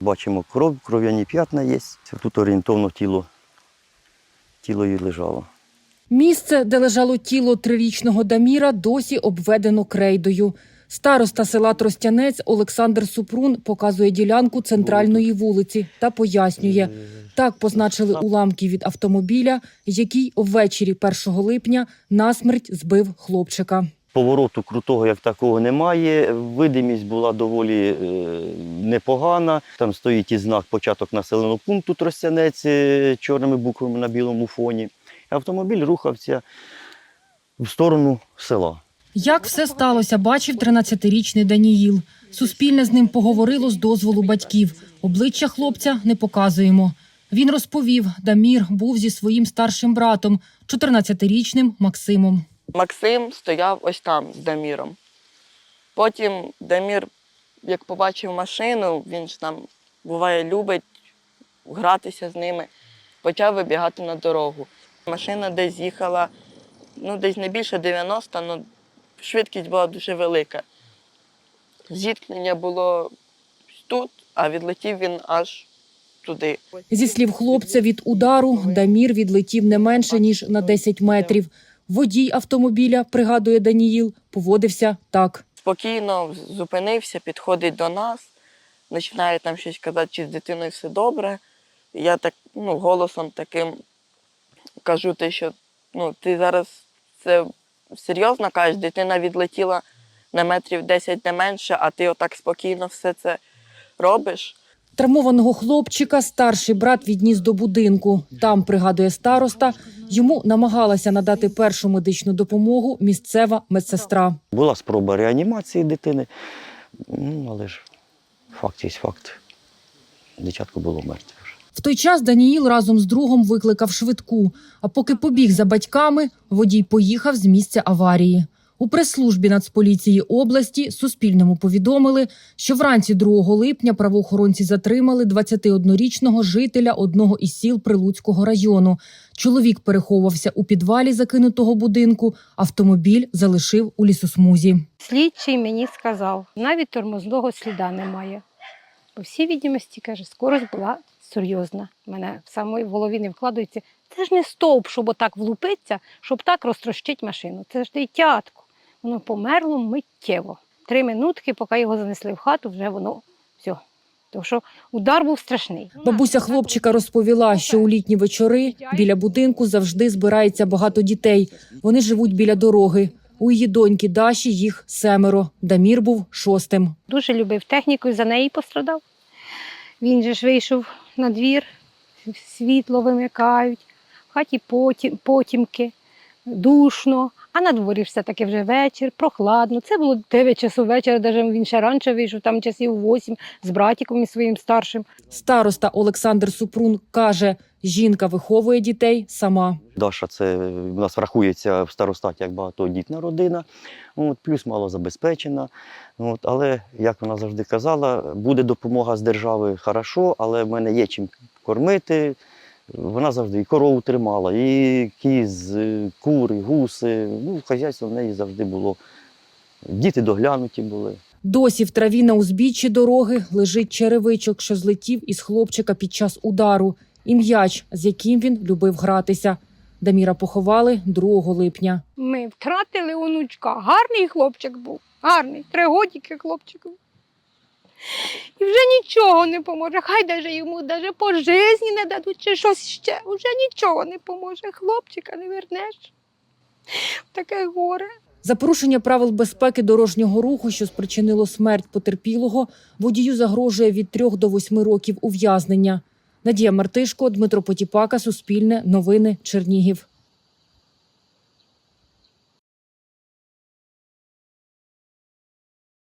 Бачимо кров, кров'яні п'ятна є. Тут орієнтовно тіло, тіло і лежало. Місце, де лежало тіло трирічного Даміра, досі обведено крейдою. Староста села Тростянець Олександр Супрун показує ділянку центральної вулиці та пояснює, так позначили уламки від автомобіля, який ввечері 1 липня насмерть збив хлопчика. Повороту крутого як такого немає. Видимість була доволі е, непогана. Там стоїть і знак початок населеного пункту Тростянець е, чорними буквами на білому фоні. Автомобіль рухався в сторону села. Як все сталося, бачив 13-річний Даніїл. Суспільне з ним поговорило з дозволу батьків. Обличчя хлопця не показуємо. Він розповів, Дамір був зі своїм старшим братом, 14-річним Максимом. Максим стояв ось там з Даміром. Потім Дамір, як побачив машину, він ж там буває любить гратися з ними, почав вибігати на дорогу. Машина десь їхала, ну десь не більше 90, але швидкість була дуже велика. Зіткнення було тут, а відлетів він аж туди. Зі слів хлопця, від удару Дамір відлетів не менше ніж на 10 метрів. Водій автомобіля, пригадує Даніїл, поводився так. спокійно зупинився, підходить до нас, починає там щось казати, чи з дитиною все добре. Я так ну, голосом таким кажу, те, що ну, ти зараз це серйозно кажеш, дитина відлетіла на метрів 10 не менше, а ти отак спокійно все це робиш. Травмованого хлопчика старший брат відніс до будинку. Там, пригадує староста, йому намагалася надати першу медичну допомогу місцева медсестра. Була спроба реанімації дитини, ну, але ж факт є факт. Дитятко було мертве. В той час Даніїл разом з другом викликав швидку. А поки побіг за батьками, водій поїхав з місця аварії. У прес-службі Нацполіції області Суспільному повідомили, що вранці 2 липня правоохоронці затримали 21-річного жителя одного із сіл Прилуцького району. Чоловік переховувався у підвалі закинутого будинку. Автомобіль залишив у лісосмузі. Слідчий мені сказав, навіть тормозного сліда немає. По всій відомості, каже, скорость була серйозна. Мене в самої в голові не вкладається. Це ж не стовп, щоб отак влупитися, щоб так розтрощити машину. Це ж дитятко. Воно померло миттєво. Три минутки, поки його занесли в хату, вже воно все. Тому що удар був страшний. Бабуся хлопчика розповіла, що у літні вечори біля будинку завжди збирається багато дітей. Вони живуть біля дороги. У її доньки Даші їх семеро. Дамір був шостим. Дуже любив техніку і за неї пострадав. Він же ж вийшов на двір, світло вимикають, в хаті потім, потімки, душно, а на дворі все-таки вже вечір, прохладно. Це було 9 часов вечора, навіть він ще раніше вийшов, там часів 8 з братиком і своїм старшим. Староста Олександр Супрун каже, жінка виховує дітей сама. Даша це в нас врахується в старостаті як багатодітна родина, от, плюс малозабезпечена. От, але, як вона завжди казала, буде допомога з держави хорошо, але в мене є чим кормити. Вона завжди і корову тримала, і кіз, і кури, гуси. Ну, хазяйство в неї завжди було. Діти доглянуті були. Досі в траві на узбіччі дороги лежить черевичок, що злетів із хлопчика під час удару, і м'яч, з яким він любив гратися. Даміра поховали 2 липня. Ми втратили онучка. Гарний хлопчик був, гарний, тригодіки хлопчик був. І вже нічого не поможе. Хай даже йому даже по житті не дадуть чи щось ще. Вже нічого не поможе. Хлопчика не вернеш. Таке горе. За порушення правил безпеки дорожнього руху, що спричинило смерть потерпілого, водію загрожує від 3 до 8 років ув'язнення. Надія Мартишко, Дмитро Потіпака, Суспільне, Новини, Чернігів.